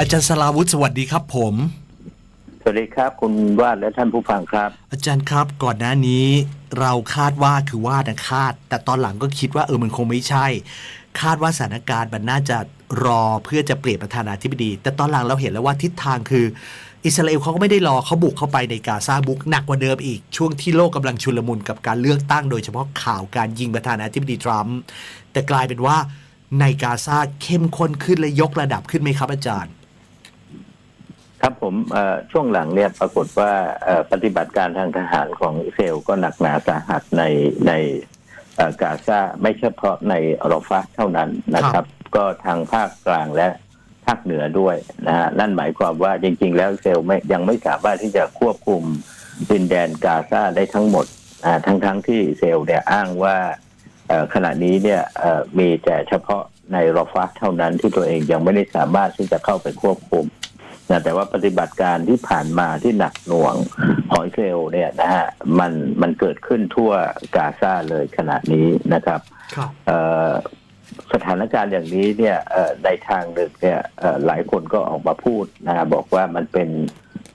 อาจารย์สลาวุฒิสวัสดีครับผม สวัสดีครับคุณวาดและท่านผู้ฟังครับ อาจารย์ครับก่อนหน้านี้เราคาดว่าคือว่านะคาด แต่ตอนหลังก็คิดว่าเออมันคงไม่ใช่ คาดว่าสถานการณ์มันน่าจะรอเพื่อจะเปลี่ยนประธานาธิบดี แต่ตอนหลังเราเห็นแล้วว่าทิศทางคือ อิสราเอลเขาก็ไม่ได้รอเขาบุกเข้าไปในกาซาบุกหนักกว่าเดิมอีกช่วงที่โลกกำลังชุลมุนกับการเลือกตั้งโดยเฉพาะข่าวการยิงประธานาธิบดีทรัมป์แต่กลายเป็นว่าในกาซาเข้มข้นขึ้นและยกระดับขึ้นไหมครับอาจารย์ ครับผมช่วงหลังเนี่ยปรากฏว่าปฏิบัติการทางทหารของอิสราเอลก็หนักหนาสาหัสในในกาซาไม่เฉพาะในรอฟาเท่านั้นนะครับ ก็ทางภาคกลางและภาคเหนือด้วยนะฮะนั่นหมายความว่าจริง ๆ แล้วเอลไม่ยังไม่สามารถที่จะควบคุมดินแดนกาซาได้ทั้งหมดทั้งทั้งที่เอลเนี่ยอ้างว่าขณะนี้เนี่ยมีแต่เฉพาะในรอฟาเท่านั้นที่ตัวเองยังไม่ได้สามารถที่จะเข้าไปควบคุม นะแต่ว่าปฏิบัติการที่ผ่านมาที่หนักหน่วงของอิสราเอลเนี่ยนะฮะมันมันเกิดขึ้นทั่วกาซาเลยขณะนี้นะครับครับเอ่อสถานการณ์อย่างนี้เนี่ยเอ่อในทางหนึ่งเนี่ยเอ่อหลายคนก็ออกมาพูดนะฮะบอกว่ามันเป็น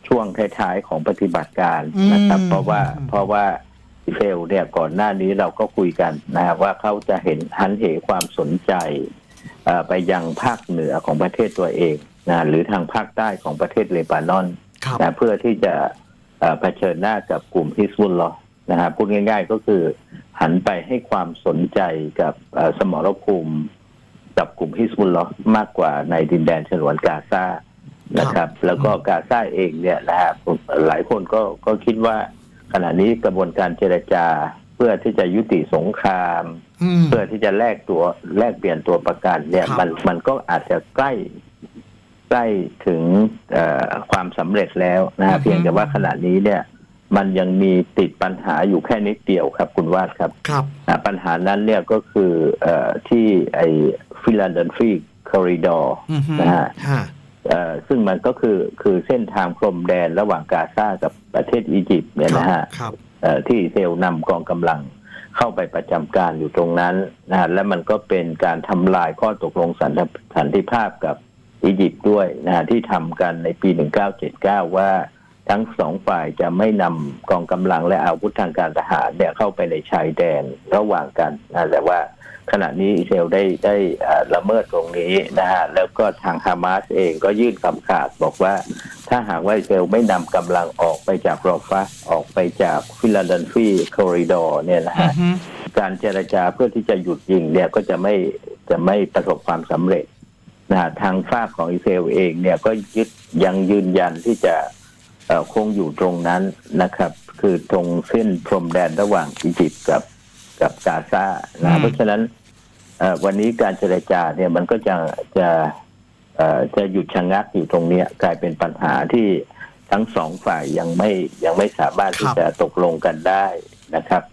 ช่วงท้ายๆของปฏิบัติการนะครับอืมเพราะว่าเพราะว่าอิสราเอลเนี่ยก่อนหน้านี้เราก็คุยกันนะฮะว่าเขาจะเห็นหันเหความสนใจเอ่อไปยังภาคเหนือของประเทศตัวเอง นะหรือทางภาคใต้ของประเทศเลบานอนครับนะเพื่อที่จะเอ่อเผชิญหน้ากับกลุ่มฮิสบุลลอห์นะฮะพูดง่าย ๆ ก็คือหันไปให้ความสนใจกับเอ่อสมรภูมิกับกลุ่มฮิสบุลลอห์มากกว่าในดินแดนฉนวนกาซานะครับ แล้วก็กาซาเองเนี่ยนะฮะผมหลายคนก็ก็คิดว่าขณะนี้กระบวนการเจรจาเพื่อที่จะยุติสงครามอืมเพื่อที่จะแลกตัวแลกเปลี่ยนตัวประกันเนี่ยครับมันมันก็อาจจะใกล้ ใกล้ถึงเอ่อความสำเร็จแล้วนะฮะเพียงแต่ว่าขณะนี้เนี่ยมันยังมีติดปัญหาอยู่แค่นิดเดียวครับ คุณวาดครับครับอ่าปัญหานั้นเนี่ยก็คือเอ่อที่ไอ้ฟิลันเดนฟีคอริดอร์อือฮึนะฮะฮะเอ่อซึ่งมันก็คือคือเส้นทางพรมแดนระหว่างกาซากับประเทศอียิปต์เนี่ยนะฮะครับเอ่อที่อิสราเอลนำกองกำลังเข้าไปประจำการอยู่ตรงนั้นนะฮะและมันก็เป็นการทำลายข้อตกลงสันติสันติภาพกับ อียิปต์ด้วยนะที่ทำกันในปี 1979 ว่าทั้งสองฝ่ายจะไม่นำกองกำลังและอาวุธทางการทหารเนี่ยเข้าไปในชายแดนระหว่างกันนะแต่ว่าขณะนี้อิสราเอลได้ได้ละเมิดตรงนี้นะฮะแล้วก็ทางฮามาสเองก็ยื่นคำขาดบอกว่า ถ้าหากว่าอิสราเอลไม่นำกำลังออกไปจากรอฟาออกไปจากฟิลาเดลฟีคอริดอร์เนี่ยนะฮะการเจรจาเพื่อที่จะหยุดยิงเนี่ยก็จะไม่จะไม่ประสบความสำเร็จ นะฮะทางฝากของอิสราเอลเองเนี่ยก็ยึดยังยืนยันที่จะเอ่อคงอยู่ตรงนั้นนะครับ คือตรงเส้นพรมแดนระหว่างอียิปต์กับกับกาซานะเพราะฉะนั้นเอ่อวันนี้การเจรจาเนี่ยมันก็จะจะเอ่อจะหยุดชะงักอยู่ตรงเนี้ยกลายเป็นปัญหาที่ทั้งสองฝ่ายยังไม่ยังไม่สามารถที่จะตกลงกันได้นะครับเ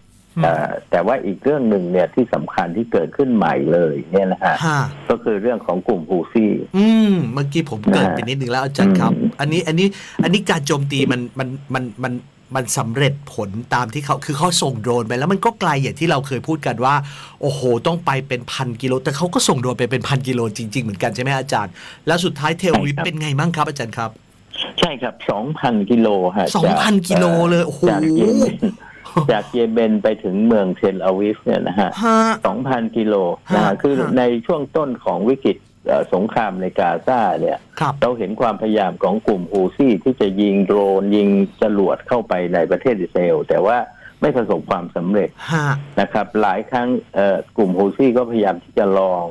อ่อ แต่ว่าอีกเรื่องหนึ่งเนี่ยที่สำคัญที่เกิดขึ้นใหม่เลยเนี่ยนะฮะฮะก็คือเรื่องของกลุ่มฮูซี่ อืมเมื่อกี้ผมเกริดไปนิดนึงแล้วอาจารย์ครับอืมอันนี้อันนี้อันนี้การโจมตีมันมันมันมันมันสำเร็จผลตามที่เขาคือเขาส่งโดรนไปแล้วมันก็ไกลอย่างที่เราเคยพูดกันว่า โอ้โห ต้องไปเป็นพันกิโล แต่เขาก็ส่งโดรนไปเป็นพันกิโลจริง ๆ เหมือนกันใช่ไหมอาจารย์ แล้วสุดท้ายเทลวิปเป็นไงบ้างครับอาจารย์ครับ ใช่ครับสองพันกิโลฮะสองพันจากกิโลเลยโอ้โห จากเยเมนจากเยเมนไปถึงเมืองเทลอาวิฟเนี่ยนะฮะฮะสองพันกิโลนะฮะฮะคือฮะในช่วงต้นของวิกฤตเอ่อสงครามในกาซาเนี่ยครับเราเห็นความพยายามของกลุ่มฮูซี่ที่จะยิงโดรนยิงจรวดเข้าไปในประเทศอิสราเอลแต่ว่าไม่ประสบความสำเร็จฮะนะครับ หลายครั้งเอ่อกลุ่มฮูซี่ก็พยายามที่จะลอง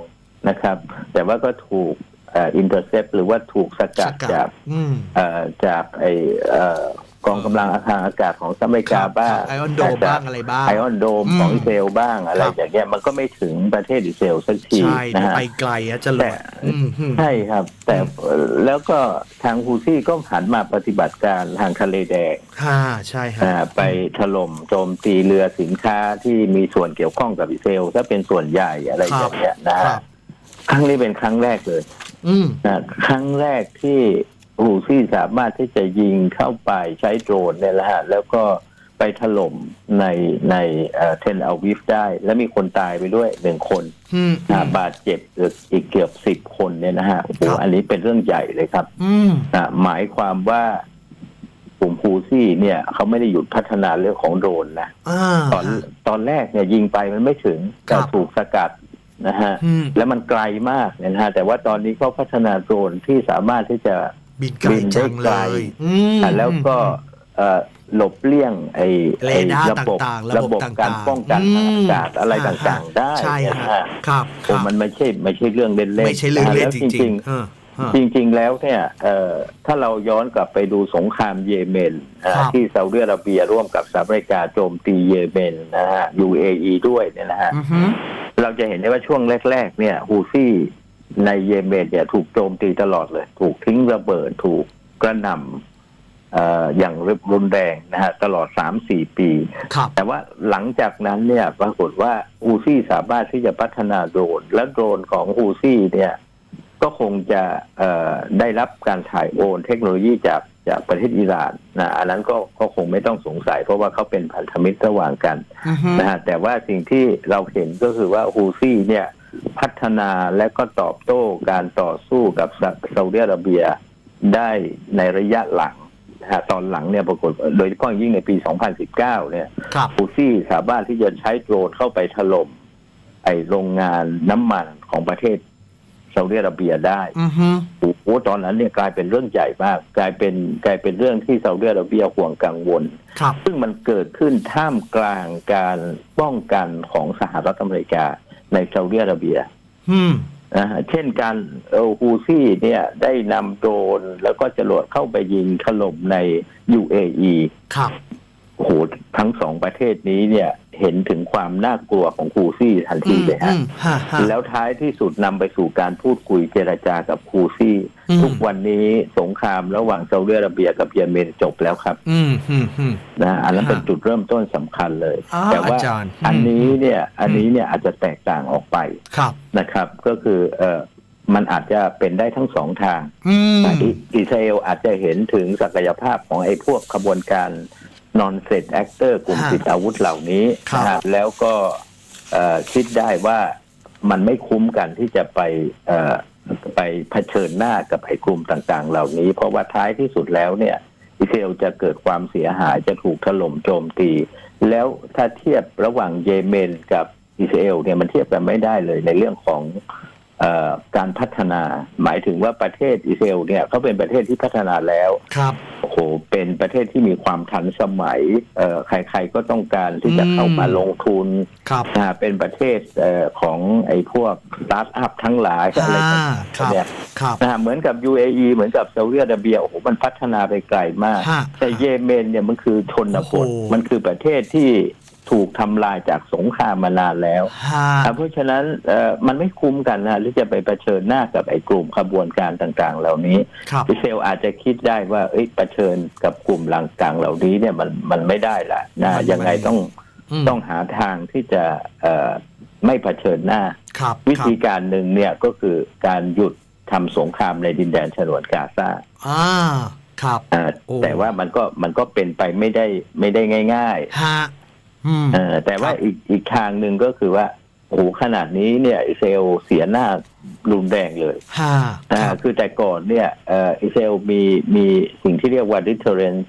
นะครับ แต่ว่าก็ถูกอินเตอร์เซปหรือว่าถูกสกัดสกัดจากอืมเอ่อจากไอเอ่อ กองกำลังทางอากาศของสหรัฐอเมริกาบ้างไอออนโดบ้างอะไรบ้างไอออนโดมอืมของอิสราเอลบ้างอะไรครับอย่างเงี้ยมันก็ไม่ถึงประเทศอิสราเอลสักทีใช่นะฮะไปไกลอะจะหลแต่ดอืมอืมใช่ครับ แต่เอ่อแล้วก็ทางฮูซี่ก็หันมาปฏิบัติการทางทะเลแดงค่ะใช่ฮะอ่าไปถล่มโจมตีเรือสินค้าที่มีส่วนเกี่ยวข้องกับอิสราเอลถ้าเป็นส่วนใหญ่อะไรอย่างเงี้ยนะคฮะรับครั้งนี้เป็นครั้งแรกเลยอืมนะครั้งแรกที่ ฮูซี่สามารถที่จะยิงเข้าไปใช้โดรนเนี่ยแหละฮะแล้วก็ไปถล่มในในเทนอาวิฟได้ และมีคนตายไปด้วยหนึ่งคนอืมอ่าบาดเจ็บอีกเกือบสิบคนเนี่ยนะฮะโอ้โหครับอันนี้เป็นเรื่องใหญ่เลยครับอืมอ่าหมายความว่ากลุ่มฮูซี่เนี่ยเขาไม่ได้หยุดพัฒนาเรื่องของโดรนนะอ่าตอนตอนแรกเนี่ยยิงไปมันไม่ถึงครัแต่บถูกสกัดนะฮะอืมแล้วมันไกลมากเนยนะฮะ แต่ว่าตอนนี้เขาพัฒนาโดรนที่สามารถที่จะ บินไกลจังเลยอืม อะแล้วก็เอ่อหลบเลี่ยงไอ้เรไอ้ดาร์ระบบต่างๆระบบต่างๆการป้องกันทางอากาศอืมอะไรต่างๆ ได้ใช่นะฮะฮะครับคโอ้รับมันไม่ใช่ไม่ใช่เรื่องเล่นๆไม่ใช่เรื่องเล่นแล้วจจริริงงๆเออเออๆจริง ๆ แล้วเนี่ยเอ่อถ้าเราย้อนกลับไปดูสงครามเยเมนอ่าครับ ที่ซาอุดิอาระเบียร่วมกับสหรัฐอเมริกาโจมตีเยเมนนะฮะ UAE ด้วยเนี่ยนะฮะ อือฮึ เราจะเห็นได้ว่าช่วงแรก ๆ เนี่ย ฮูซี่ ในเยเมนเนี่ยถูกโจมตีตลอดเลย ถูกทิ้งระเบิดถูกกระหน่ำเอ่ออย่างรุนแรงนะฮะตลอดสามสี่ปีครับแต่ว่าหลังจากนั้นเนี่ยปรากฏว่าฮูซี่สามารถที่จะพัฒนาโดรน และโดรนของฮูซี่เนี่ยก็คงจะเอ่อได้รับการถ่ายโอนเทคโนโลยีจากจากประเทศอิหร่านนะอันนั้นก็ก็คงไม่ต้องสงสัย เพราะว่าเขาเป็นพันธมิตรระหว่างกันอือฮึนะฮะแต่ว่าสิ่งที่เราเห็นก็คือว่าฮูซี่เนี่ย พัฒนาและก็ตอบโต้การต่อสู้กับซาซาอุดิอาระเบียได้ในระยะหลังนะฮะตอนหลังเนี่ยปรากฏว่าโดยเฉพาะยิ่งในปี 2019 เนี่ยครับฮูซี่สามารถที่จะใช้โดรนเข้าไปถล่มไอโรงงานน้ำมันของประเทศซาอุดิอาระเบียได้อือฮึโอ้โหตอนนั้นเนี่ยกลายเป็นเรื่องใหญ่มาก กลายเป็นกลายเป็นเรื่องที่ซาอุดิอาระเบียห่วงกังวลครับซึ่งมันเกิดขึ้นท่ามกลางการป้องกันของสหรัฐอเมริกา ในซาอุดิอาระเบียอืมนะฮะเช่นการเออฮูซี่เนี่ยได้นำโดรนแล้วก็จรวดเข้าไปยิงถล่มใน UAE ครับโอ้โหทั้งสองประเทศนี้เนี่ย เห็นถึงความน่ากลัวของฮูซี่ทันทีเลยอืฮะมฮะฮะแล้วท้ายที่สุดนำไปสู่การพูดคุยเจรจากับฮูซี่อืมทุกวันนี้สงครามระหว่างซาอุดิอาระเบียกับเยเมนจบแล้วครับอืมอืมอืมนะอันนั้นฮะเป็นจุดเริ่มต้นสำคัญเลยอ่าแต่ว่าอาจารย์อันนี้เนี่ยอืมอันนี้เนี่ยอาจจะแตกต่างออกไปครับนะครับ ก็คือเออมันอาจจะเป็นได้ทั้งสองทางอืมอิอิสราเอลอาจจะเห็นถึงศักยภาพของไอ้พวกขบวนการ นอนเซตแอคเตอร์กลุ่มฮะติดอาวุธเหล่านี้ครับนะฮะแล้วก็เอ่อคิดได้ว่ามันไม่คุ้มกันที่จะไปเอ่อไปเผชิญหน้ากับไอ้กลุ่มต่าง ๆ เหล่านี้ เพราะว่าท้ายที่สุดแล้วเนี่ยอิสราเอลจะเกิดความเสียหายจะถูกถล่มโจมตี แล้วถ้าเทียบระหว่างเยเมนกับอิสราเอลเนี่ยมันเทียบกันไม่ได้เลยในเรื่องของเออ การพัฒนา หมายถึงว่าประเทศอิสราเอลเนี่ยเขาเป็นประเทศที่พัฒนาแล้วครับโอ้โหเป็นประเทศที่มีความทันสมัยเอ่อใครๆก็ต้องการที่จะเข้ามาลงทุนครับนะเป็นประเทศเอ่อของไอ้พวกสตาร์ทอัพทั้งหลายอะไรอ่าต่างครับๆเนี่ยครับนะฮะเหมือนกับ UAE เหมือนกับซาอุดิอาระเบียโอ้โหมันพัฒนาไปไกลมากฮะแต่เยเมนเนี่ยมันคือชนบทโอ้โหมันคือประเทศที่ ถูกทำลายจากสงครามมานานแล้วฮะอะเพราะฉะนั้นเอ่อมันไม่คุ้มกันนะที่จะไปเผชิญหน้ากับไอ้กลุ่มขบวนการต่างๆ เหล่านี้ครับอิสราเอลอาจจะคิดได้ว่าเอ้ยเผชิญกับกลุ่มหลังกลางเหล่านี้เนี่ยมันมันไม่ได้ละนะมันไม่ยังไงต้องมต้องหาทางที่จะเอ่อไม่เผชิญหน้าครับวิครับธีการหนึ่งเนี่ยก็คือการหยุดทำสงครามในดินแดนฉนวนกาซาอ่าครับอ่าโอ้แต่ว่ามันก็มันก็เป็นไปไม่ได้ไม่ได้ง่ายฮะ อืมๆเออแต่ว่าครับอีกอีกทางหนึ่งก็คือว่าโอ้โหขนาดนี้เนี่ยอิสราเอลเสียหน้ารุนแรงเลยฮะอ่าครับคือแต่ก่อนเนี่ยเอ่ออิสราเอลมีมีสิ่งที่เรียกว่า deterrence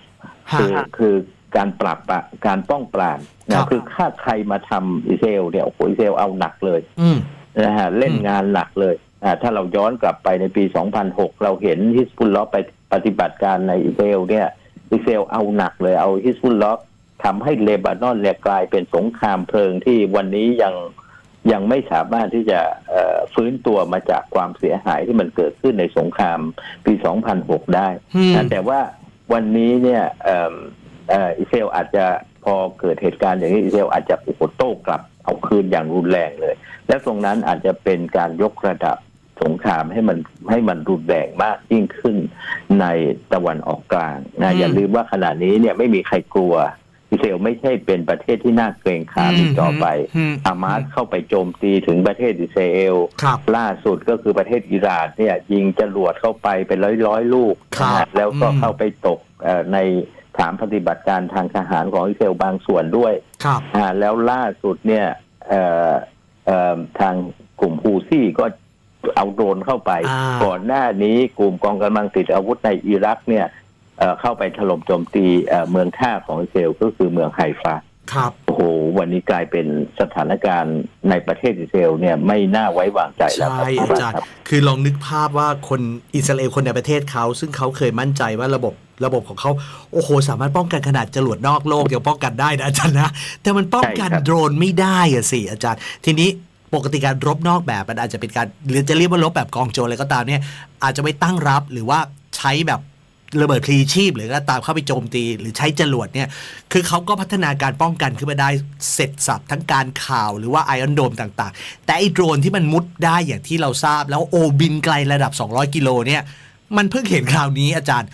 ฮะคือคือการปราบปะการป้องปรามครันะบ คือถ้าใครมาทำอิสราเอลเนี่ยโอ้โหอิสราเอลเอาหนักเลยอืม นะฮะเล่นอืม งานหนักเลยอ่าถ้าเราย้อนกลับไปในปี 2006 เราเห็นฮิสบุลลอฮ์ไปปฏิบัติการในอิสราเอลเนี่ยอิสราเอลเอาหนักเลยเอาฮิสบุลลอฮ์ ทำให้เลบานอนเนี่ยกลายเป็นสงครามเพลิงที่วันนี้ยังยังไม่สามารถที่จะเอ่อฟื้นตัวมาจากความเสียหายที่มันเกิดขึ้นในสงครามปี 2006 ได้อืมนะแต่ว่าวันนี้เนี่ยเอิ่มเอ่ออิสราเอลอาจจะพอเกิดเหตุการณ์อย่างนี้อิสราเอลอาจจะโอ้โหโต้กลับเอาคืนอย่างรุนแรงเลย และตรงนั้นอาจจะเป็นการยกระดับสงครามให้มันให้มันรุนแรงมากยิ่งขึ้นในตะวันออกกลางอืนะมอย่าลืมว่าขณะนี้เนี่ยไม่มีใครกลัว อิสราเอลไม่ใช่เป็นประเทศที่น่าเกรงขามอีกต่อไปมฮามาสเข้าไปโจมตีถึงประเทศอิสราเอลครับล่าสุดก็คือประเทศอิหร่านเนี่ยยิงจรวดเข้าไปเป็นร้อยร้อยๆลูกครับนะฮะแล้วก็อืมเข้าไปตกเอ่อในฐานปฏิบัติการทางทหารของอิสราเอลบางส่วนด้วยครับอ่าแล้วล่าสุดเนี่ยเอ่อเอ่อทางกลุ่มฮูซี่ก็เอาโดรนเข้าไปอ่าก่อนหน้านี้กลุ่มกองกำลังติดอาวุธในอิรักเนี่ย เอ่อเข้าไปถล่มโจมตีเอ่อเมืองท่าของอิสราเอลก็คือเมืองไฮฟาครับโอ้โหวันนี้กลายเป็นสถานการณ์ในประเทศอิสราเอลเนี่ยไม่น่าไว้วางใจแล้วคใช่รับอาจารย์ครับคือลองนึกภาพว่าคนอิสราเอลคนในประเทศเขา ซึ่งเขาเคยมั่นใจว่าระบบระบบของเขาโอ้โห สามารถป้องกันขนาดจรวดนอกโลกยังป้องกันได้นะอาจารย์นะ แต่มันป้องกันใช่ครับโดรนไม่ได้อะสิอาจารย์ ทีนี้ปกติการรบนอกแบบมันอาจจะเป็นการหรือจะเรียกว่ารบแบบกองโจรอะไรก็ตามเนี่ยอาจจะไม่ตั้งรับหรือว่าใช้แบบ ระเบิดพลีชีพ หรือก็ตามเข้าไปโจมตี หรือใช้จรวดเนี่ยคือเขาก็พัฒนาการป้องกันขึ้นมาได้เสร็จสับทั้งการข่าวหรือว่าไอออนโดมต่างๆ แต่ไอโดรนที่มันมุดได้อย่างที่เราทราบ แล้วโอบินไกลระดับ 200 กิโลเนี่ยมันเพิ่งเห็นคราวนี้อาจารย์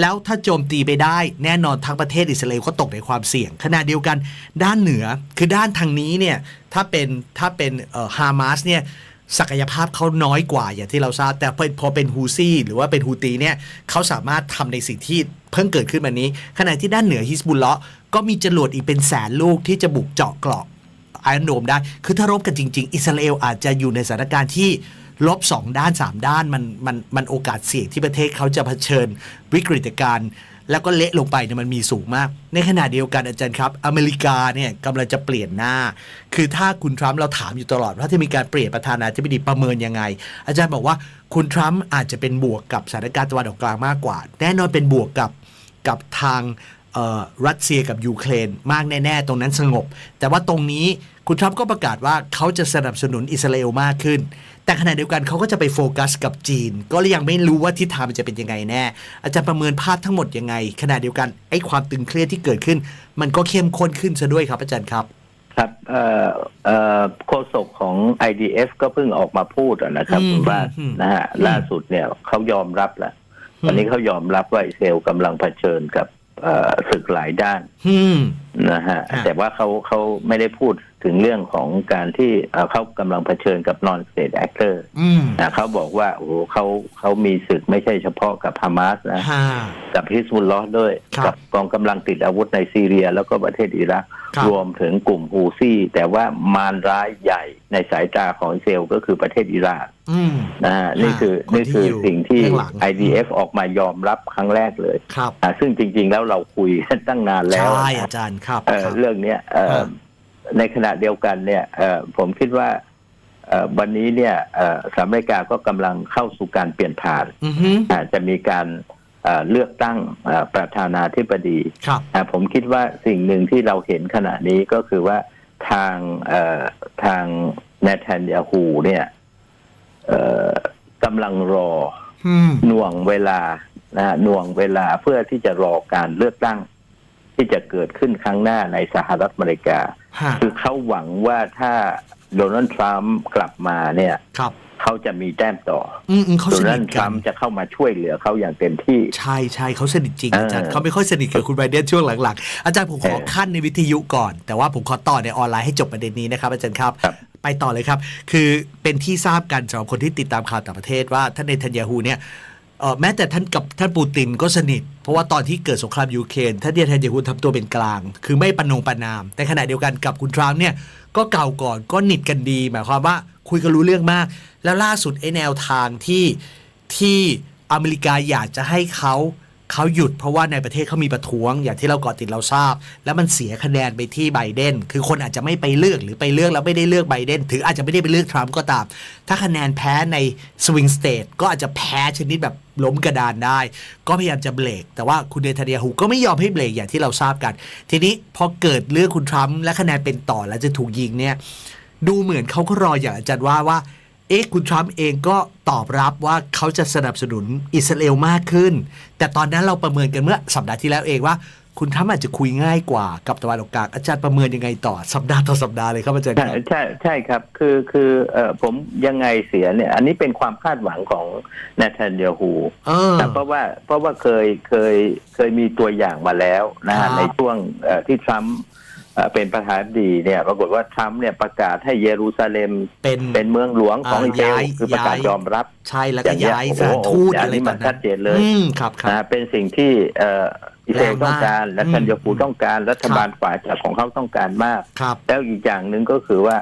แล้วถ้าโจมตีไปได้แน่นอนทั้งประเทศอิสราเอลก็ตกในความเสี่ยง ขณะเดียวกันด้านเหนือคือด้านทางนี้เนี่ยถ้าเป็นถ้าเป็นเอ่อฮามาสเนี่ย ศักยภาพเขาน้อยกว่าอย่างที่เราทราบ แต่พอพอเป็นฮูซี่หรือว่าเป็นฮูตีเนี่ยเขาสามารถทำในสิ่งที่เพิ่งเกิดขึ้นมานี้ ขณะที่ด้านเหนือฮิสบุลเลาะก็มีจรวดอีกเป็นแสนลูกที่จะบุกเจาะเกราะไอรอนโดมได้ คือถ้ารบกันจริง ๆ อิสราเอลอาจจะอยู่ในสถานการณ์ที่ลบสองด้าน 3 ด้านมันมันมันโอกาสเสี่ยงที่ประเทศเขาจะเผชิญวิกฤตการณ์ แล้วก็เละลงไปเนี่ยมันมีสูงมาก ในขณะเดียวกันอาจารย์ครับ อเมริกาเนี่ยกำลังจะเปลี่ยนหน้า คือถ้าคุณทรัมป์เราถามอยู่ตลอดว่าถ้ามีการเปลี่ยนประธานาธิบดีประเมินยังไง อาจารย์บอกว่าคุณทรัมป์อาจจะเป็นบวกกับสถานการณ์ตะวันออกกลางมากกว่า แน่นอนเป็นบวกกับกับทางรัสเซียกับยูเครนมากแน่ ๆ ตรงนั้นสงบ แต่ว่าตรงนี้ คุณทรัมป์ก็ประกาศว่าเขาจะสนับสนุนอิสราเอลมากขึ้น แต่ขณะเดียวกันเขาก็จะไปโฟกัสกับจีน ก็ยังไม่รู้ว่าทิศทางมันจะเป็นยังไงแน่ อาจารย์ประเมินภาพทั้งหมดยังไง ขณะเดียวกันไอ้ความตึงเครียดที่เกิดขึ้น มันก็เข้มข้นขึ้นซะด้วยครับอาจารย์ครับ ครับเอ่อเอ่อโฆษกของ IDF ก็เพิ่งออกมาพูดอะนะครับอืมคุณว่าอืมนะฮะอืมล่าสุดเนี่ยเขายอมรับแล้วอืมวันนี้เขายอมรับว่าอิสราเอลกำลังเผชิญกับเอ่อศึกหลายด้านอืมนะฮะฮะแต่ว่าเขาเขาไม่ได้พูด ถึงเรื่องของการที่เอ่อเขากำลังเผชิญกับ non state actor อืมนะเขาบอกว่า โอ้โหเขาเขามีศึกไม่ใช่เฉพาะกับฮามาสนะฮ่ากับฮิสบุลลอฮ์ด้วยครับกักองกำลังติดอาวุธในซีเรีย แล้วก็ประเทศอิรักครับรวมถึงกลุ่มฮูซี่ แต่ว่ามารร้ายใหญ่ในสายตาของอิสราเอลก็คือประเทศอิรักอืมนะฮะนี่คือคนที่นี่คืออยู่สิ่งที่เบื้องหลัง IDF ออกมายอมรับครั้งแรกเลยครับอ่าซึ่งจริง ๆ แล้วเราคุยกันตั้งนานแล้วใช่นะอาจารย์ครับเอ่อครับเรื่องเนี้ยเอ่อฮะ ในขณะเดียวกันเนี่ยเอ่อผมคิดว่าเอ่อวันนี้เนี่ยเอ่อสหรัฐอเมริกาก็กำลังเข้าสู่การเปลี่ยนผ่านอือฮึอาจจะมีการเอ่อเลือกตั้งเอ่อประธานาธิบดีครับอ่าผมคิดว่าสิ่งหนึ่งที่เราเห็นขณะนี้ก็คือว่าทางเอ่อทางเนทันยาฮูเนี่ยเอ่อกำลังรออืมหน่วงเวลานะฮะหน่วงเวลาเพื่อที่จะรอการเลือกตั้งที่จะเกิดขึ้นครั้งหน้าในสหรัฐอเมริกาฮะ คือเขาหวังว่าถ้าโดนัลด์ทรัมป์กลับมาเนี่ยครับเขาจะมีแต้มต่ออืมอืมเขาโดสนันิลทด์ทกัรันมป์จะเข้ามาช่วยเหลือเขาอย่างเต็มที่ ใช่ใช่เขาสนิทจริงเอออาจารย์เขาไม่ค่อยสนิทกับคุณไบเดนช่วงหลังๆ อาจารย์ผมขอเออขั้นในวิทยุก่อน แต่ว่าผมขอต่อในออนไลน์ให้จบประเด็นนี้นะครับ อาจารย์ครับครับไปต่อเลยครับ คือเป็นที่ทราบกันสำหรับคนที่ติดตามข่าวต่างประเทศว่าท่านเนทันยาฮูเนี่ยเอ่อ แม้แต่ท่านกับท่านปูตินก็สนิท เพราะว่าตอนที่เกิดสงครามยูเครนท่านเดียทันยาฮูทำตัวเป็นกลาง คือไม่ปนงประนาม แต่ขณะเดียวกันกับคุณทรัมป์เนี่ยก็เก่าก่อนก็หนิดกันดี หมายความว่าคุยกันรู้เรื่องมาก แล้วล่าสุดไอ้แนวทางที่ที่อเมริกาอยากจะให้เขา เขาหยุดเพราะว่าในประเทศเขามีประท้วง อย่างที่เราเกาะติดเราทราบ แล้วมันเสียคะแนนไปที่ไบเดนคือคนอาจจะไม่ไปเลือกหรือไปเลือกแล้วไม่ได้เลือกไบเดนถืออาจจะไม่ได้ไปเลือกทรัมป์ก็ตาม ถ้าคะแนนแพ้ในสวิงสเตทก็อาจจะแพ้ชนิดแบบล้มกระดานได้ ก็พยายามจะเบรกแต่ว่าคุณเนทันยาฮูก็ไม่ยอมให้เบรกอย่างที่เราทราบกัน ทีนี้พอเกิดเรื่องคุณทรัมป์และคะแนนเป็นต่อแล้วจะถูกยิงเนี่ยดูเหมือนเขาก็รออย่างอาจารย์ว่าว่า เอ๊ะคุณทรัมป์เองก็ตอบรับว่าเขาจะสนับสนุนอิสราเอลมากขึ้น แต่ตอนนั้นเราประเมินกันเมื่อสัปดาห์ที่แล้วเองว่า คุณทรัมป์อาจจะคุยง่ายกว่ากับตะวันออกกลางอาจารย์ประเมินยังไงต่อสัปดาห์ต่อสัปดาห์เลยครับอาจารย์คใช่รับใช่ใช่ครับ คือคือเอ่อผมยังไงเสียเนี่ย อันนี้เป็นความคาดหวังของเนทันยาฮูเออนะเพราะว่าเพราะว่าเคยเคยเคยมีตัวอย่างมาแล้วนะครัฮะบในช่วงเอ่อที่ทรัมป์ เอ่อเป็นประธานาธิบดีเนี่ย ปรากฏว่าทรัมป์เนี่ยประกาศให้เยรูซาเล็มเป็นเป็นเมืองหลวงของอ่าอิสราเอลย้ายคือประกาศย้ายยอมรับใช่แล้วก็อย่างเงี้ยย้ายโอ้โหสถานทูตอย่างอะไรนี้มัต่านงๆชัดเจนเลยอืมครับครับนะเป็นสิ่งที่เอ่ออิสราเอลแรงมากต้องการและอืมทันยาฟูต้องการรัฐบาลฝ่ายจากของเขาต้องการมากครับแล้วอีกอย่างหนึ่งก็คือว่า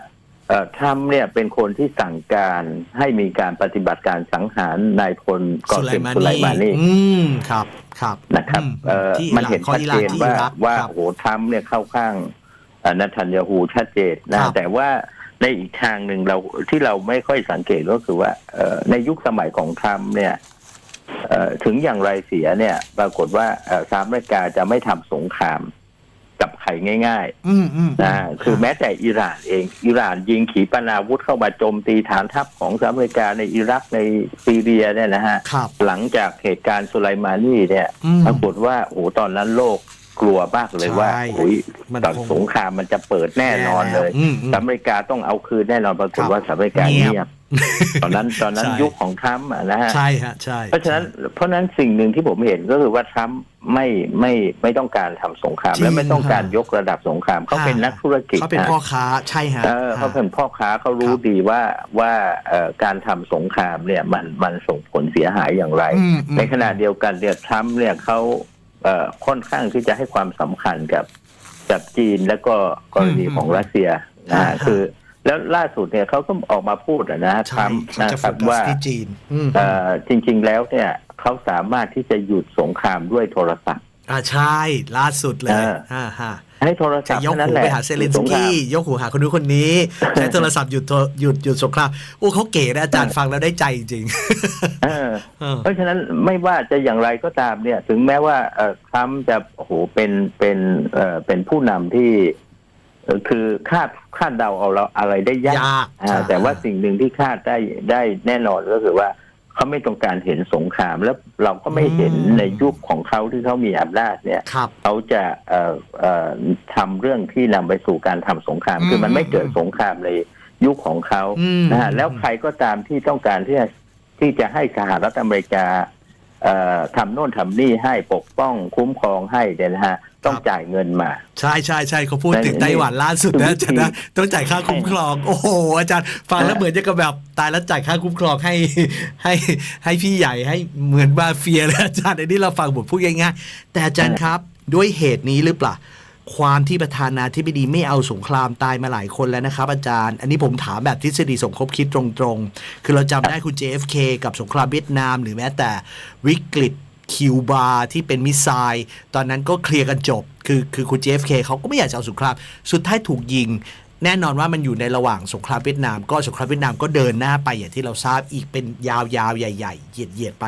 เอ่อทรัมป์เนี่ยเป็นคนที่สั่งการให้มีการปฏิบัติการสังหารนายพลกอสุไลเซมมาสุไลนีมานีอืมครับครับนะครับอืมเอ่อที่มันเห็นข้อชัดอิหเจร่านนที่ว่าอิรักว่าครับโอ้โหทรัมป์เนี่ยเข้าข้างเอ่อ นัทันยาฮูชัดเจนครันะบแต่ว่าในอีกทางหนึ่งเราที่เราไม่ค่อยสังเกตก็คือว่าเอ่อในยุคสมัยของทรัมป์เนี่ยเอ่อถึงอย่างไรเสียเนี่ย ปรากฏว่าเอ่อสหรัฐอเมริกาจะไม่ทำสงครามกับใครง่ายๆอืมอืมนะคือแม้แต่อิหร่านเอง อิหร่านยิงขีปนาวุธเข้ามาโจมตีฐานทัพของสหรัฐอเมริกาในอิรักในซีเรียเนี่ยนะฮะครับหลังจากเหตุการณ์สุไลมานีเนี่ยอืมปรากฏว่าโอ้โหตอนนั้นโลก กลัวมากเลยใช่ว่าโอ้ยมันตอนคงสงครามมันจะเปิดแน่นอนเลยอืมอืม สหรัฐอเมริกาต้องเอาคืนแน่นอนปรากฏว่าสหรัฐอเมริกาเงีเงียยบบตอนนั้นตอนนั้นใช่ ยุคของทรัมป์อะนะฮะ ใช่ฮะใช่เพราะฉะนั้นเพราะฉะนั้นสิ่งหนึ่งที่ผมเห็นก็คือว่าทรัมป์ไม่ไม่ไม่ต้องการทำสงคราม และไม่ต้องการยกระดับสงครามเขาเป็นนักธุรกิจเขาเป็นนะพ่อค้าใช่ฮะ เออเขาเป็นพ่อค้าเขารู้ครับดีว่าว่าเอ่อการทำสงครามเนี่ยมันมันส่งผลเสียหายอย่างไร อืมอืมในขณะเดียวกันเนี่ยทรัมป์เนี่ยเขาเอ่อ ค่อนข้างที่จะให้ความสำคัญกับกับจีนแล้วก็กรณีอืมของรัสเซียนะอ่าฮะฮะคือ แล้วล่าสุดเนี่ยเขาก็ออกมาพูดอะนะทใช่รัมป์เขานะจะคโฟรับกัสว่าที่จีนอืมเอ่อจริง ๆ แล้วเนี่ยเขาสามารถที่จะหยุดสงครามด้วยโทรศัพท์อ่าใช่ล่าสุดเลยเอออ่าฮะให้โทรศัจะพท์ยกเท่านั้นหูแหละไปหาเซเลนหสยุดงครามกี้ยกหูหาคนนู้นคนนี้ ใช้โทรศัพท์หยุดโทรหยุดหยุดสงครามโอ้เขาเก๋นะอาจารย์ฟังแล้วได้ใจจริง เพราะฉะนั้นไม่ว่าจะอย่างไรก็ตามเนี่ย ถึงแม้ว่าทรัมป์จะโอ้โหเป็นเป็นเอ่อเป็นผู้นำที่คือคาดคาดเดาเอาเราอะไรได้ยากยากแต่ว่าสิ่งหนึ่งที่คาดได้ได้แน่นอนก็คือว่าเขาไม่ต้องการเห็นสงคราม แล้วเราก็ไม่เห็นในยุคของเขาที่เขามีอำนาจเนี่ยเขาจะทำเรื่องที่นำไปสู่การทำสงคราม คือมันไม่เกิดสงครามในยุคของเขานะฮะแล้วใครก็ตามที่ต้องการที่จะ ที่จะให้สหรัฐอเมริกาเอ่อทำโน่นทำนี่ให้ปกป้องคุ้มครองให้เนี่ยนะฮะต้องจ่ายเงินมา ใช่ใช่ใช่เขาพูดถึงในไต้หวันล่าสุดนะวิธีอาจารย์นะต้องจ่ายค่าคุ้มครอง โอ้โหอาจารย์ฟังแล้วเหมือนจะกับแบบตายแล้วจ่ายค่าคุ้มครองให้ให้ให้พี่ใหญ่ให้เหมือนมาเฟียเลยอาจารย์อันนี้เราฟังบทพูดง่ายๆแต่อาจารย์ครับด้วยเหตุนี้หรือเปล่า ความที่ประธานาธิบดีไม่เอาสงครามตายมาหลายคนแล้วนะครับ อาจารย์ อันนี้ผมถามแบบทฤษฎีสมคบคิดตรงๆ คือเราจำได้คุณ JFK กับสงครามเวียดนาม หรือแม้แต่วิกฤตคิวบาที่เป็นมิสไซล์ตอนนั้นก็เคลียร์กันจบ คือคือคุณ JFK เขาก็ไม่อยากจะเอาสงคราม สุดท้ายถูกยิง แน่นอนว่ามันอยู่ในระหว่างสงครามเวียดนาม ก็สงครามเวียดนามก็เดินหน้าไปอย่างที่เราทราบอีกเป็นยาวๆใหญ่ ๆเหยียดๆไป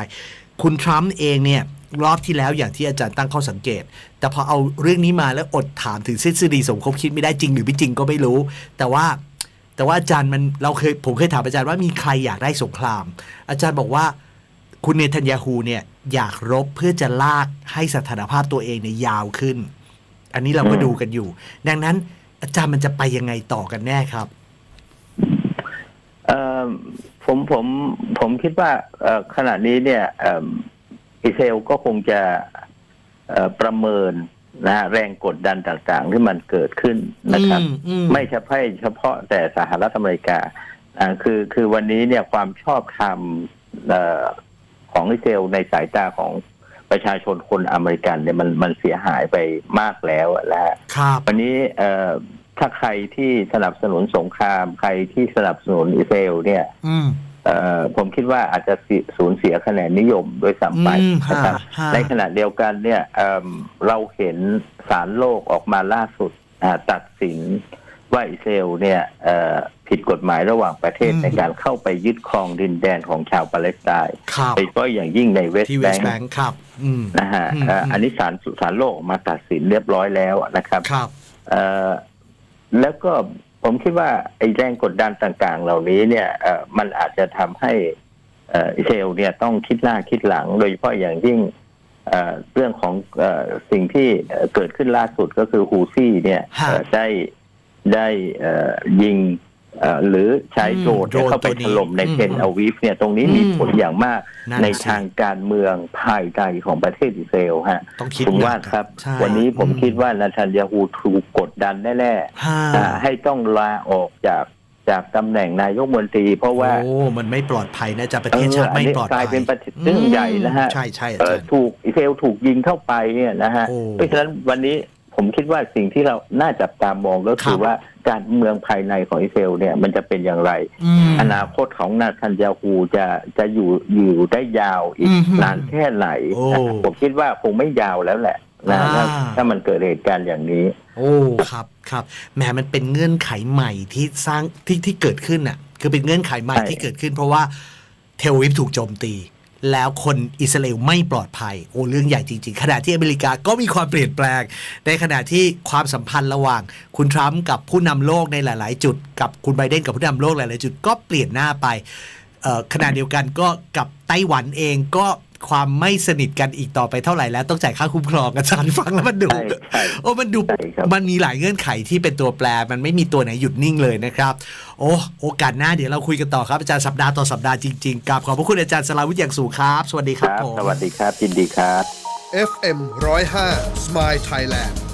คุณทรัมป์เองเนี่ย รอบที่แล้วอย่างที่อาจารย์ตั้งข้อสังเกต แต่พอเอาเรื่องนี้มาแล้วอดถามถึงทฤษฎีสมคบคิดไม่ได้จริงหรือไม่จริงก็ไม่รู้ แต่ว่าแต่ว่าอาจารย์มันเราเคยผมเคยถามอาจารย์ว่ามีใครอยากได้สงคราม อาจารย์บอกว่าคุณเนทันยาฮูเนี่ยอยากรบเพื่อจะลากให้สถานภาพตัวเองเนี่ยยาวขึ้น อันนี้เราก็ดูกันอยู่ ดังนั้นอาจารย์มันจะไปยังไงต่อกันแน่ครับผมผมผมคิดว่าขณะนี้เนี่ย เอิ่มอิสราเอลก็คงจะเอ่อประเมินนะฮะแรงกดดันต่างๆ ที่มันเกิดขึ้นนะครับอืมอืมไม่เฉพาะเฉพาะแต่สหรัฐอเมริกาอ่าคือคือวันนี้เนี่ยความชอบธรรมเอ่อของอิสราเอลในสายตาของประชาชนคนอเมริกันเนี่ยมันมันเสียหายไปมากแล้วนะฮะครับวันนี้เอ่อถ้าใครที่สนับสนุนสงคราม ใครที่สนับสนุนอิสราเอลเนี่ยอืมเอ่อ ผมคิดว่าอาจจะสิสูญเสียคะแนนนิยมโดยซ้ำไปอืมนะครับฮะฮะในขณะเดียวกันเนี่ยเอิ่มเราเห็นสารโลกออกมาล่าสุดอ่าตัดสินว่าอิสราเอลเนี่ยเอ่อผิดกฎหมายระหว่างประเทศในการเข้าไปยึดครองดินแดนของชาวปาเลสไตน์ครับโดยเฉพาะอย่างยิ่งในเวสที่ต์เวแบสงต์แบงค์ค์ครับอืมนะฮะอืมเอ่ออืมอันนี้ศาลศาลโลกออกมาตัดสินเรียบร้อยแล้วนะครับครับเอ่อแล้วก็ ผมคิดว่าไอ้แรงกดดันต่าง ๆ เหล่านี้เนี่ยเอ่อมันอาจจะทำให้เอ่ออิสราเอลเนี่ยต้องคิดหน้าคิดหลัง โดยเฉพาะอย่างยิ่งเอ่อเรื่องของเอ่อสิ่งที่เอ่อเกิดขึ้นล่าสุดก็คือฮูซี่เนี่ยฮะเอ่อได้ได้เอ่อยิงเอ่อ หรือใช้โดรนเนี่ยอืมเข้าไปโดรนตัวนี้ถล่มในอืมเทนอาวีฟเนี่ยตรงนี้มีอืมผลอย่างมากนั่นในสิทางการเมืองภายในของประเทศอิสราเอลฮะต้องคิดคุณหนัว่ากครับใช่วันนี้ผมอืคิดว่านาธานยาฮูถูกกดดันแน่ฮ่าๆอ่าให้ต้องลาออกจากจากตำแหน่งนายกมนตรี เพราะว่าโอ้มันไม่ปลอดภัยนะจะประเทศชาติเอออันไม่นี้ปลอดกลายภัยเป็นประเทศเรื่องใหญ่นะฮะใช่ใช่อาเอ่อจารย์ถูกอิสราเอลถูกยิงเข้าไปเนี่ยนะฮะโอ้เพราะฉะนั้นวันนี้ ผมคิดว่าสิ่งที่เราน่าจับตามองก็คืครัอบว่าการเมืองภายในของอิสราเอลเนี่ยมันจะเป็นอย่างไรมอนาคตของนาทันยาฮูจะจะอยู่อยู่ได้ยาวอีกอืมนานแค่ไหนโอ้นะครับผมคิดว่าคงไม่ยาวแล้วแหละนะอ่าถ้าถ้ามันเกิดเหตุการณ์อย่างนี้ โอ้ครับครับแหมมันเป็นเงื่อนไขใหม่ที่สร้างที่ที่เกิดขึ้นน่ะ คือเป็นเงื่อนไขใหม่ใช่ที่เกิดขึ้น เพราะว่าเทลวิฟถูกโจมตี แล้วคนอิสราเอลไม่ปลอดภัย โอ้เรื่องใหญ่จริง ๆ ขณะที่อเมริกาก็มีความเปลี่ยนแปลง ในขณะที่ความสัมพันธ์ระหว่าง คุณทรัมป์กับผู้นำโลกในหลาย ๆ จุด กับคุณไบเดนกับผู้นำโลกหลาย ๆ จุดก็เปลี่ยนหน้าไปขณะเดียวกันก็กับไต้หวันเองก็ ความไม่สนิทกันอีกต่อไปเท่าไหร่แล้วต้องจ่ายค่าคุ้มครองอาจารย์ฟังแล้วมันดูใช่ใช่โอ้มันดู ใช่ครับ มันมีหลายเงื่อนไขที่เป็นตัวแปร มันไม่มีตัวไหนหยุดนิ่งเลยนะครับ โอ้โอกาสหน้าเดี๋ยวเราคุยกันต่อครับอาจารย์สัปดาห์ต่อสัปดาห์จริงๆกับขอบพระคุณอาจารย์สลาวิทย์อย่างสูงครับ สวัสดีคครับรับผม สวัสดีครับยินดีครับ FM 105 Smile Thailand